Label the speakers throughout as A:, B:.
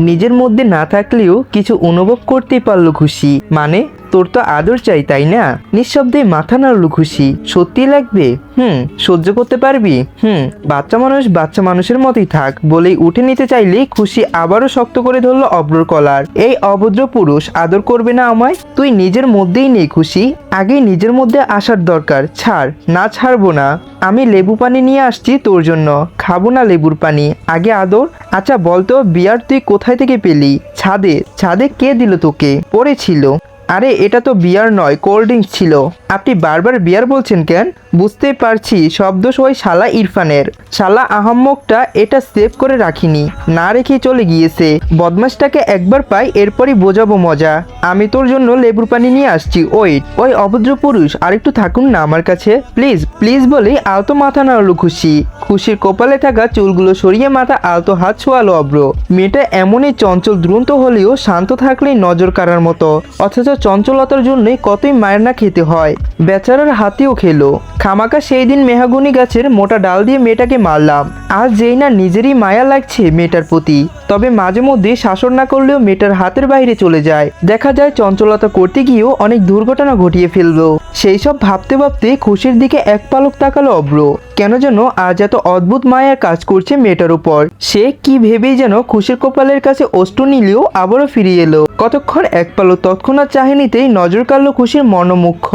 A: নিজের মধ্যে না থাকলেও কিছু অনুভব করতে পারল খুশি। মানে তোর তো আদর চাই, তাই না? নিঃশব্দে মাথা নাড়লো খুশি। সত্যি লাগবে? হুম, সহ্য করতে পারবি? হুম, বাচ্চা মানুষ বাচ্চা মানুষের মতোই থাক, বলেই উঠে নিতে চাইলে খুশি আবারও শক্ত করে ধরলো অব্রর কলার। এই অভদ্র পুরুষ আদর করবে না আমায়? তুই নিজের মধ্যেই নেই খুশি। আগে নিজের মধ্যে আসার দরকার, ছাড়, না ছাড়বো না। আমি লেবু পানি নিয়ে আসছি তোর জন্য। খাব না লেবুর পানি। আগে আদর। আচ্ছা বলতো, বিয়ার তুই কোথায় থেকে পেলি? ছাদে। ছাদে কে দিল তোকে? পড়েছিল আরে, এটা তো বিয়ার নয়, কোল্ড ড্রিঙ্কস ছিল। আপনি বারবার বিয়ার বলছেন কেন? বুঝতে পারছি শব্দ ওই শালা ইরফানের। শালা আহম্মকটা এটা সেভ করে রাখিনি, না রেখে চলে গিয়েছে। বদমাসটাকে একবার পাই, এরপরই বোঝাবো মজা। আমি তোর জন্য লেবুর পানি নিয়ে আসছি ওয়েট ওই অভদ্র পুরুষ, আরেকটু থাকুন না আমার কাছে। প্লিজ প্লিজ বলেই আলতো মাথা নাড়লো খুশি। খুশির কপালে থাকা চুলগুলো সরিয়ে মাথা আলতো হাত ছোয়ালো অব্র মেয়েটা এমনই চঞ্চল দ্রুন্ত হলেও শান্ত থাকলেই নজর কাড়ার মতো। অথচ চঞ্চলতার জন্যই কতই মায়ের না খেতে হয়। বেচারার হাতেও খেলো। খামাকা সেই দিন মেহাগুনি গাছের মোটা ডাল দিয়ে মেয়েটাকে মারলাম। আজ যেই না নিজেরই মায়া লাগছে মেয়েটার প্রতি, তবে মাঝে মধ্যে শাসন না করলেও মেয়েটার হাতের বাইরে চলে যায়। দেখা যায় চঞ্চলতা করতে গিয়েও অনেক দুর্ঘটনা ঘটিয়ে ফেলল। সেই সব ভাবতে ভাবতে খুশির দিকে এক পালক তাকালো অব্র কেন যেন আজ এত অদ্ভুত মায়ার কাজ করছে মেয়েটার উপর। সে কি ভেবেই যেন খুশির কপালের কাছে অষ্টু নিলেও আবারও ফিরিয়ে এলো। কতক্ষণ এক পালো তৎক্ষণাৎ চাহিনিতেই নজর কাড়লো খুশির মর্ণমুখ্য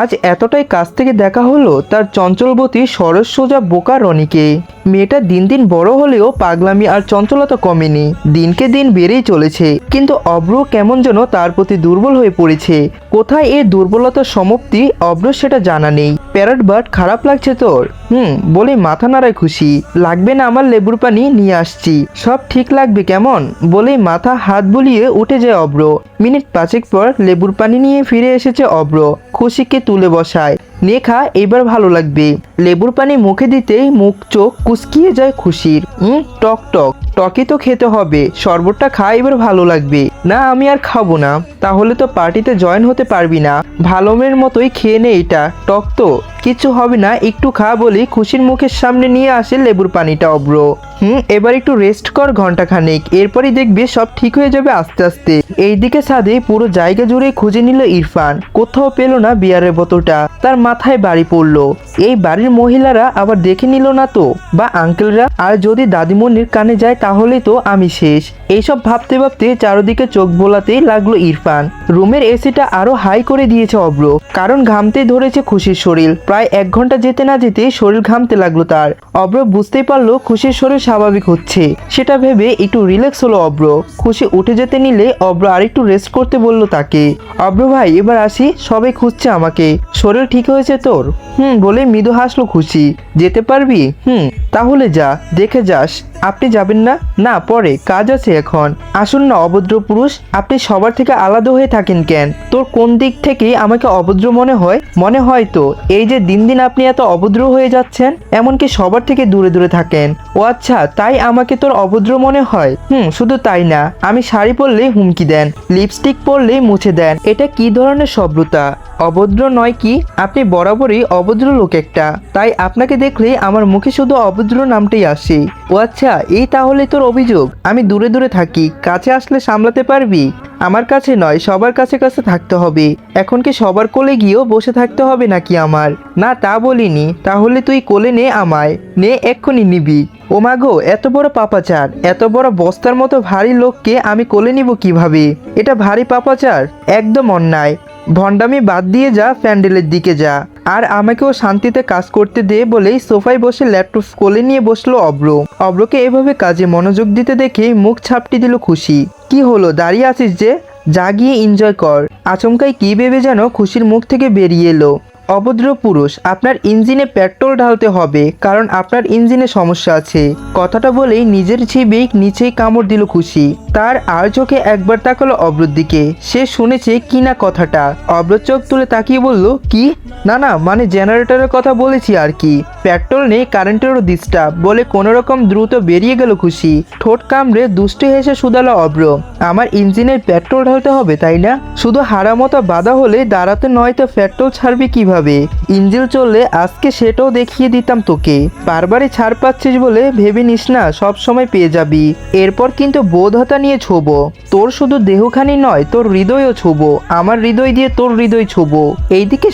A: আজ এতটাই কাছ থেকে দেখা হলো তার চঞ্চলবতী সরস সোজা বোকা রনিকে। মেয়েটা দিন দিন বড় হলেও পাগলামি আর চঞ্চলতা কমেনি। দিনকে দিন বেড়েই চলেছে। কিন্তু অব্র কেমন যেন তার প্রতি দুর্বল হয়ে পড়েছে। কোথায় এ দুর্বলতার সমাপ্তি অব্র সেটা জানা নেই। প্যারট বাট খারাপ লাগছে তোর। হুম, বলে মাথা নাড়ায় খুশি। লাগবে না আমার লেবুর পানি, নিয়ে আসছি। সব ঠিক লাগবে কেমন? বলেই মাথা হাত বুলিয়ে উঠে যায় অব্র। মিনিট পাঁচেক পর লেবুর পানি নিয়ে ফিরে এসেছে অব্র। খুশিকে তুলে বসায়। নে খা, এবার ভালো লাগবে। লেবুর পানি মুখে দিতেই মুখ চোখ কুচকিয়ে যায় খুশির। হুম, টক টক। টকে তো খেতে হবে। শরবতটা খা, এবার ভালো লাগবে। না, আমি আর খাব না। তাহলে তো পার্টিতে জয়েন হতে পারবি না। ভালো মেয়ের মতোই খেয়ে নে এটা। টক তো। কিছু হবে না, একটু খা বলি, খুশির মুখের সামনে নিয়ে আসে লেবুর পানিটা অব্র হুম, এবার একটু রেস্ট কর ঘণ্টা খানেক এরপরই দেখবি সব ঠিক হয়ে যাবে আস্তে আস্তে। এইদিকে সাদে পুরো জায়গা জুড়ে খুঁজে নিল ইরফান, কোথাও পেল না বিয়ারের বোতলটা, তার মাথায় বাড়ি পড়ল। এই বাড়ির মহিলারা আবার দেখে নিল না তো, বা আঙ্কেলরা আর যদি দাদিমণির কানে যায় তাহলে তো আমি শেষ। এইসব ভাবতে ভাবতে চারদিকে চোখ বোলাতেই লাগল ইরফান। রুমের এসিটা আরও হাই করে দিয়েছে অব্র কারণ ঘামতে ধরেছে খুশির শরীর। প্রায় এক ঘণ্টা যেতে না যেতে শরীর ঘামতে লাগল তার। অব্র বুঝতেই পারল খুশির শরীর স্বাভাবিক হচ্ছে। সেটা ভেবে একটু রিল্যাক্স হলো অব্র। খুশি উঠে যেতে নিলে অব্র আরেকটু রেস্ট করতে বলল তাকে। অব্র ভাই, এবার আসি, সবাই খুঁজছে আমাকে। শরীর ঠিক হয়েছে তোর? হুম, বলে মৃদু হাসলো খুশি। যেতে পারবি? হুম, তাহলে যা, দেখে যাস। আপনি যাবেন না? না, পরে, কাজ আছে এখন। আসুন না, অভদ্র পুরুষ, আপনি সবার থেকে আলাদা হয়ে থাকেন কেন? তোর কোন দিক থেকে আমাকে অভদ্র মনে হয়? মনে হয় তো, এই যে দিন দিন আপনি এত অভদ্র হয়ে যাচ্ছেন, এমনকি সবার থেকে দূরে দূরে থাকেন। ও আচ্ছা তাই আমাকে তোর অভদ্র মনে হয়? হুম, শুধু তাই না, আমি শাড়ি পরলেই হুমকি দেন, লিপস্টিক পরলেই মুছে দেন, এটা কি ধরনের সভ্যতা? অভদ্র নয় কি? আপনি বরাবরই অভদ্র লোক একটা। তাই আপনাকে দেখলেই আমার মুখে শুধু অভদ্র নামটাই আসে। ও আচ্ছা এই তাহলে তোর অভিযোগ? আমি দূরে দূরে থাকি, কাছে আসলে সামলাতে পারবি? আমার কাছে নয়, সবার কাছে কাছে থাকতে হবে। এখন কি সবার কোলে গিয়েও বসে থাকতে হবে নাকি আমার? না, তা বলিনি। তাহলে তুই কোলে নে আমায়। নে, এক্ষুনি নিবি। ও মাগো এত বড় পাপাচার। এত বড় বস্তার মতো ভারী লোককে আমি কোলে নিব কীভাবে? এটা ভারী পাপাচার। একদম অন্যায়। ভণ্ডামি বাদ দিয়ে যা, প্যান্ডেলের দিকে যা। আর আমাকেও শান্তিতে কাজ করতে দে বলেই সোফায় বসে ল্যাপটপ কোলে নিয়ে বসল অব্র। অব্রকে এভাবে কাজে মনোযোগ দিতে দেখে মুখ ছাপটি দিল খুশি। কি হলো? দাঁড়িয়ে আছিস যে? যা গিয়ে এনজয় কর। আচমকাই কি ভেবে যেন খুশির মুখ থেকে বেরিয়ে এলো। অভদ্র পুরুষ, আপনার ইঞ্জিনে পেট্রোল ঢালতে হবে, কারণ আপনার ইঞ্জিনে সমস্যা আছে। কথাটা বলেই নিজের ছিবি নিচেই কামড় দিল খুশি। তার আর চোখে একবার তাকালো অব্রত দিকে সে শুনেছে কিনা কথাটা। অব্রত চোখ তুলে তাকিয়ে বলল, কি? না না মানে জেনারেটরের কথা বলেছি আর কি। পেট্রোল নেই কারেন্টেরও ডিস্টার্ব বলে কোনো রকম দ্রুত বেরিয়ে গেল খুশি। ঠোঁট কামড়ে দুষ্টে হেসে শুধালো অব্র আমার ইঞ্জিনের পেট্রোল ঢালতে হবে, তাই না? শুধু হারামতা বাধা হলে দাঁড়াতে নয় তো পেট্রোল ছাড়বি কীভাবে? ইঞ্জিল চললে আজকে সেটাও দেখিয়ে দিতাম তোকে। বারবারই ছাড় পাচ্ছিস বলে ভেবে নিস না, সব সময় পেয়ে যাবি। এরপর কিন্তু বোধহতা নিয়ে ছোবো। তোর শুধু দেহখানি নয়, তোর হৃদয়ও ছোবো। আমার হৃদয় দিয়ে তোর হৃদয় ছোবো। এইদিকে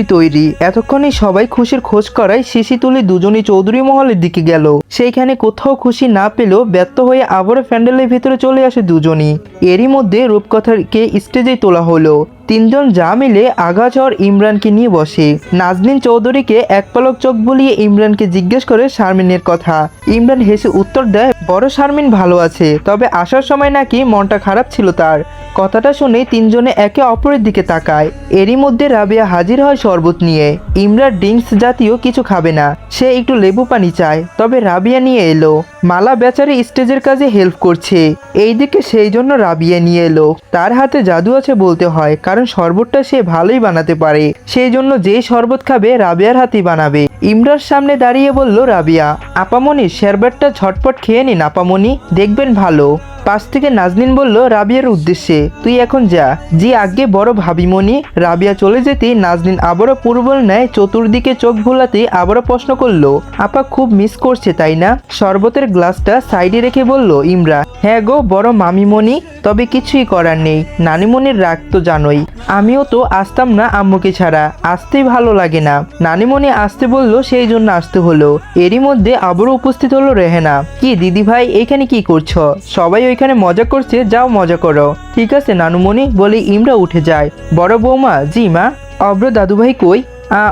A: সবকিছুই তৈরি। এতক্ষণে সবাই খুশির খোঁজ করায় শিশি তুলে দুজনই চৌধুরী মহলের দিকে গেল। সেইখানে কোথাও খুশি না পেলেও ব্যর্থ হয়ে আবারও প্যান্ডেলের ভিতরে চলে আসে দুজনই। এরই মধ্যে রূপকথাকে স্টেজে তোলা হলো। তিনজন যা মিলে আগাচর ইমরানকে নিয়ে বসে। নাজনীন চৌধুরীকে এক পলক চোখ বুলিয়ে ইমরানকে জিজ্ঞেস করে শারমিনের কথা। ইমরান হেসে উত্তর দেয়, বড় শারমিন ভালো আছে, তবে আসার সময় নাকি মনটা খারাপ ছিল তার। কথাটা শুনে তিনজনে একে অপরের দিকে তাকায়। এরই মধ্যে রাবিয়া হাজির হয় শরবত নিয়ে। ইমরান ড্রিঙ্কস জাতীয় কিছু খাবে না, সে একটু লেবু পানি চায়। তবে রাবিয়া নিয়ে এলো। মালা বেচারি স্টেজের কাজে হেল্প করছে। এইদিকে সেই জন্য রাবিয়া নিয়ে এলো। তার হাতে জাদু আছে বলতে হয়, কারণ শরবতটা সে ভালোই বানাতে পারে। সেই জন্য যে শরবত খাবে রাবিয়ার হাতি বানাবে। ইমরার সামনে দাঁড়িয়ে বলল, রাবিয়া আপামনি শরবতটা ঝটপট খেয়ে নিন, আপামনি। দেখবেন ভালো। পাশ থেকে নাজনীন বলল, রাবিয়ার উদ্দেশ্যে, তুই এখন যা। জি আগে বড় ভাবিমণি রাবিয়া চলে যেতেই নাজনীন আবারও পূর্বল নেয় চতুর্দিকে চোখ ভোলাতে আবারও প্রশ্ন করল, আপা খুব মিস করছে, তাই না? শরবতের গ্লাসটা সাইডে রেখে বলল, ইমরা হ্যাঁ গো, বড় মামিমণি, তবে কিছুই করার নেই। নানিমণির রাগ তো জানোই। আমিও তো আসতাম না আম্মুকে ছাড়া, আসতেই ভালো লাগে না। নানিমণি আসতে বলল, সেই জন্য আসতে হলো। এরই মধ্যে আবারও উপস্থিত হলো রেহেনা। কি দিদি ভাই এখানে কি করছ? সবাই ওইখানে মজা করছে, যাও মজা করো। ঠিক আছে, নানুমণি, বলে ইমরা উঠে যায়। বড় বৌমা, জি মা। অব্র দাদুভাই কই?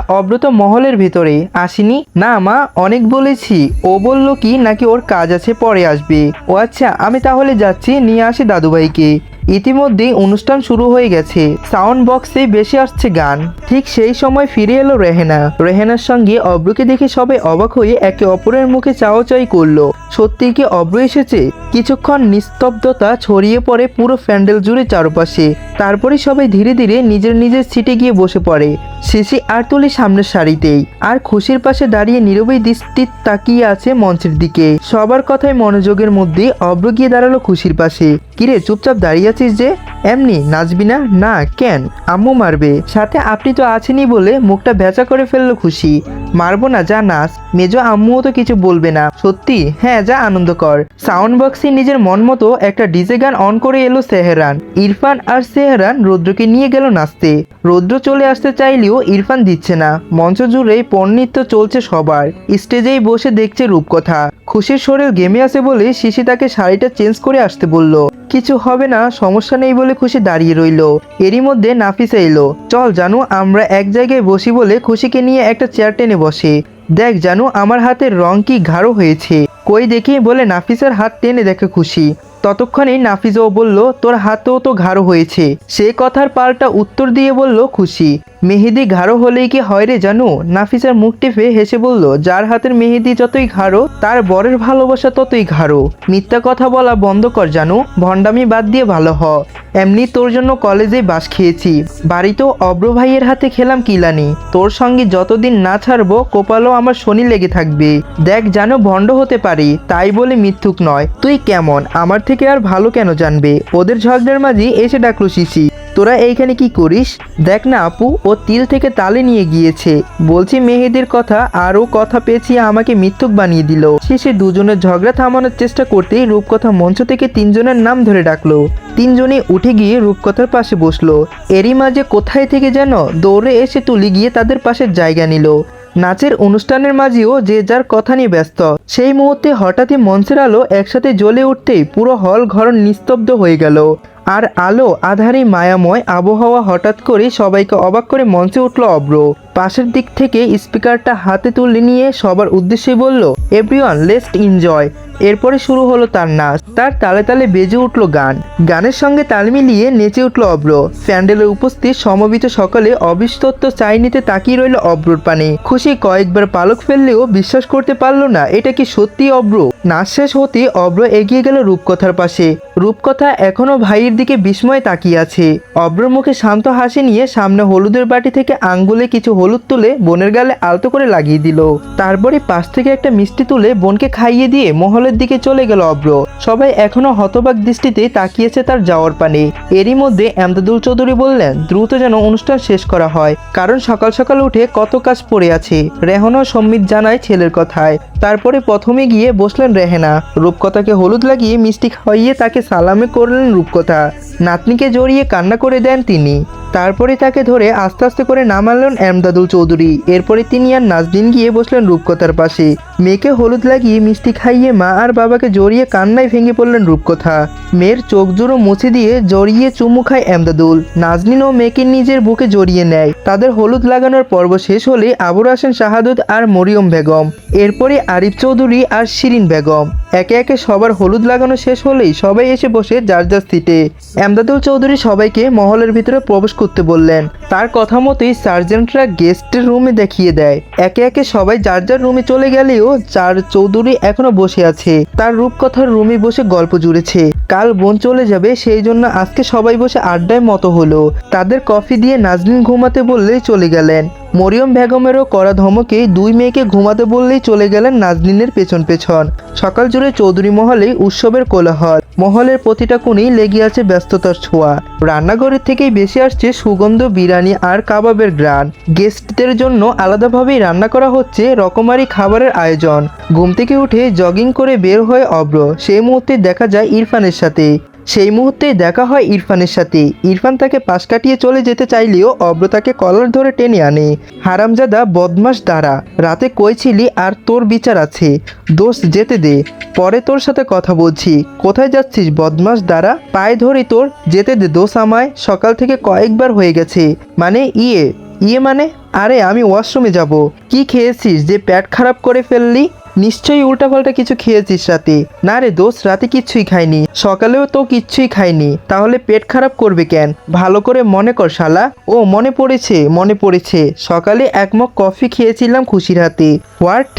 A: অব্র তো মহলের ভেতরে। আসিনি? না মা, অনেক বলেছি। ও বলল কি, নাকি ওর কাজ আছে, পরে আসবে। ও আচ্ছা আমি তাহলে যাচ্ছি, নিয়ে আসি দাদুভাইকে। ইতিমধ্যেই অনুষ্ঠান শুরু হয়ে গেছে। সাউন্ড বক্সে বেশি আসছে গান। ঠিক সেই সময় ফিরে এলো রেহেনা। রেহেনার সঙ্গে অব্রকে দেখে সবাই অবাক হয়ে একে অপরের মুখে চাওয়াচাই করল। সত্যি কি অব্র এসেছে? কিছুক্ষণ নিস্তব্ধতা ছড়িয়ে পড়ে পুরো প্যান্ডেল জুড়ে চারপাশে। তারপরে সবাই ধীরে ধীরে নিজের নিজের সিটে গিয়ে বসে পড়ে। শিশি আর তুলি সামনের সারিতেই। আর খুশির পাশে দাঁড়িয়ে নীরবেই দৃষ্টি তাকিয়ে আছে মঞ্চের দিকে। সবার কথায় মনোযোগের মধ্যে অব্র গিয়ে দাঁড়াল খুশির পাশে। কিরে, চুপচাপ দাঁড়িয়ে আছিস যে, এমনি, নাচবি না? না, কেন? আম্মু মারবে। সাথে আপনি তো আছেনই বলে মুখটা ভেজা করে ফেলল খুশি। মারবো না, যা নাচ। মেজো আম্মুও তো কিছু বলবে না। সত্যি? হ্যাঁ যা আনন্দ কর। সাউন্ড বক্সে নিজের মন মতো একটা ডিজে গান অন করে এলো সেহরান। ইরফান আর সেহরান রৌদ্রকে নিয়ে গেল নাচতে। রৌদ্র চলে আসতে চাইলেও ইরফান দিচ্ছে না। মঞ্চ জুড়ে পণ্ডিত্য চলছে সবার। স্টেজেই বসে দেখছে রূপকথা। খুশির শরীর গেমে আছে বলে শিশি তাকে শাড়িটা চেঞ্জ করে আসতে বলল। কিছু হবে না সমস্যা নেই বলে খুশি দাঁড়িয়ে রইল। এরই মধ্যে নাফিসা এলো। চল জানু, আমরা এক জায়গায় বসি বলে খুশিকে নিয়ে একটা চেয়ার টেনে বসে। দেখ জানু, আমার হাতের রং কি ঘাড়ো হয়েছে। কই দেখি বলে নাফিসের হাত টেনে দেখে খুশি। ততক্ষণে নাফিজাও বলল, তোর হাতেও তো ঘাড়ো হয়েছে। সে কথার পাল্টা উত্তর দিয়ে বলল খুশি। মেহেদি ঘাড়ো হলেই কি হয় রে জানো? নাফিসার মুখ টিপে হেসে বলল, যার হাতের মেহেদি যতই ঘাড়ো তার বরের ভালোবাসা ততই ঘাড়ো মিথ্যা কথা বলা বন্ধ কর জানো, ভণ্ডামি বাদ দিয়ে ভালো হ। এমনি তোর জন্য কলেজে বাস খেয়েছি। বাড়িতেও অব্র ভাইয়ের হাতে খেলাম কিলানি। তোর সঙ্গে যতদিন না ছাড়বো, কোপালও আমার শনি লেগে থাকবে। দেখ জানো, ভণ্ড হতে পারি, তাই বলে মিথ্যুক নয়। তুই কেমন? আমার থেকে আর ভালো কেন জানবে? ওদের ঝগড়ার মাঝে এসে ডাকলো শিশি। তোরা এইখানে কি করিস? দেখ না আপু, ও তিল থেকে তালে নিয়ে গিয়েছে। বলছি মেহেদির কথা, আর ও কথা পেয়েছি আমাকে মিথ্যুক বানিয়ে দিল। শেষে দুজনের ঝগড়া থামানোর চেষ্টা করতেই রূপকথা মঞ্চ থেকে তিনজনের নাম ধরে ডাকলো। তিনজনে উঠে গিয়ে রূপকথার পাশে বসল। এরই মাঝে কোথায় থেকে যেন দৌড়ে এসে তুলি গিয়ে তাদের পাশে জায়গা নিল। নাচের অনুষ্ঠানের মাঝেও যে যার কথা নিয়ে ব্যস্ত। সেই মুহূর্তে হঠাৎই মঞ্চের আলো একসাথে জ্বলে উঠতেই পুরো হল ঘর নিস্তব্ধ হয়ে গেল। আর আলো আধারে মায়াময় আবহাওয়া হঠাৎ করে সবাইকে অবাক করে মঞ্চে উঠল অব্র। পাশের দিক থেকে স্পিকারটা হাতে তুলে নিয়ে সবার উদ্দেশ্যে বলল এভরিওয়ান লেস্ট এনজয় এরপরে শুরু হলো তার নাচ। তার তালে তালে বেজে উঠল গান। গানের সঙ্গে তাল মিলিয়ে নেচে উঠল অব্র। প্যান্ডেলে উপস্থিত সমবেত সকলে অবিস্তত্ব চাই নিতে তাকিয়ে রইল অব্রর পানে। খুশি কয়েকবার পালক ফেললেও বিশ্বাস করতে পারল না, এটা কি সত্যি অব্র? নাচ শেষ হতে অব্র এগিয়ে গেল রূপকথার পাশে। রূপকথা এখনও ভাইয়ের দিকে বিস্ময়ে তাকিয়ে আছে। অব্র মুখে শান্ত হাসি নিয়ে সামনে হলুদের বাটি থেকে আঙ্গুলে কিছু হলুদ হলুদ তুলে বোনের গালে আলতো করে লাগিয়ে দিল। তারপরে পাশ থেকে একটা মিষ্টি তুলে বোনকে খাইয়ে দিয়ে মহলের দিকে চলে গেল অব্র। সবাই এখনও হতবাক দৃষ্টিতে তাকিয়েছে তার যাওয়ার পানে। এরই মধ্যে এমদাদুল চৌধুরী বললেন, দ্রুত যেন অনুষ্ঠান শেষ করা হয়, কারণ সকাল সকাল উঠে কত কাজ পড়ে আছে, রেহনা সম্মিত জানায় ছেলের কথায়। তারপরে প্রথমে গিয়ে বসলেন রেহেনা। রূপকথাকে হলুদ লাগিয়ে মিষ্টি খাইয়ে তাকে সালামে করলেন রূপকথা। নাতনিকে জড়িয়ে কান্না করে দেন তিনি। তারপরে তাকে ধরে আস্তে আস্তে করে নামালেন এমদাদুল চৌধুরী। এরপরে তিনি আর নাজদিন গিয়ে বসলেন রূপকথার পাশে। মেয়েকে হলুদ লাগিয়ে মিষ্টি খাইয়ে মা আর বাবাকে জড়িয়ে কান্নায় ভেঙে পড়লেন রূপকথা। মেয়ের চোখ জোড়ো মুছে দিয়ে জড়িয়ে চুমু খায় এমদাদুল। নাজনীন ও মেয়েকে নিজের বুকে জড়িয়ে নেয়। তাদের হলুদ লাগানোর পর্ব শেষ হলে আবুর আসেন শাহাদুত আর মরিয়ম বেগম। এরপরে আরিফ চৌধুরী আর শিরিন বেগম। একে একে সবার হলুদ লাগানো শেষ হলেই সবাই এসে বসে যার যার সিটে। এমদাদুল চৌধুরী সবাইকে মহলের ভিতরে প্রবেশ করতে বললেন তার কথা মতোই সার্জেন্টরা গেস্টের রুমে দেখিয়ে দেয়। একে একে সবাই যার যার রুমে চলে গেলেও চার চৌধুরী এখনও বসে আছে। তার রূপকথার রুমে বসে গল্প জুড়েছে। কাল বোন চলে যাবে, সেই জন্য আজকে সবাই বসে আড্ডায় মতো হলো। তাদের কফি দিয়ে নাজনীন ঘুমাতে বললেই চলে গেলেন। মরিয়ম বেগমেরও করা ধমকে দুই মেয়েকে ঘুমাতে বললেই চলে গেলেন নাজনীনের পেছন পেছন। সকাল জুড়ে চৌধুরী মহলে উৎসবের কোলাহল। মহলের প্রতিটা কোণেই লেগে আছে ব্যস্ততার ছোঁয়া। রান্নাঘরের থেকেই বেশি আসছে সুগন্ধ বিরিয়ানি আর কাবাবের গ্রান। গেস্টদের জন্য আলাদাভাবেই রান্না করা হচ্ছে রকমারি খাবারের আয়োজন। ঘুম থেকে উঠে জগিং করে বের হয়ে অব্র। সেই মুহূর্তে দেখা যায় ইরফানের সাথে। সেই মুহূর্তে দেখা হয় ইরফানের সাথে। ইরফান তাকে পাশ কাটিয়ে চলে যেতে চাইলেও অব্র তাকে কলার ধরে টেনে আনে। হারামজাদা বদমাস দ্বারা রাতে কইছিলি আর তোর বিচার আছে। দোষ যেতে দে। পরে তোর সাথে কথা বলছি। কোথায় যাচ্ছিস বদমাস দ্বারা পায়ে ধরি তোর। যেতে দে দোষ আমায়। সকাল থেকে কয়েকবার হয়ে গেছে। মানে ইয়ে? ইয়ে মানে? আরে আমি ওয়াশরুমে যাব। কি খেয়েছিস? যে প্যাট খারাপ করে ফেললি? নিশ্চয়ই উল্টাপাল্টা কিছু খেয়েছিস রাতে। না রে দোষ রাতে কিচ্ছুই খাইনি। সকালেও তো কিচ্ছুই খাইনি। তাহলে পেট খারাপ করবে কেন? ভালো করে মনে কর শালা। ও, মনে পড়েছে মনে পড়েছে। সকালে এক মগ কফি খেয়েছিলাম খুশির হাতে। হোয়াট?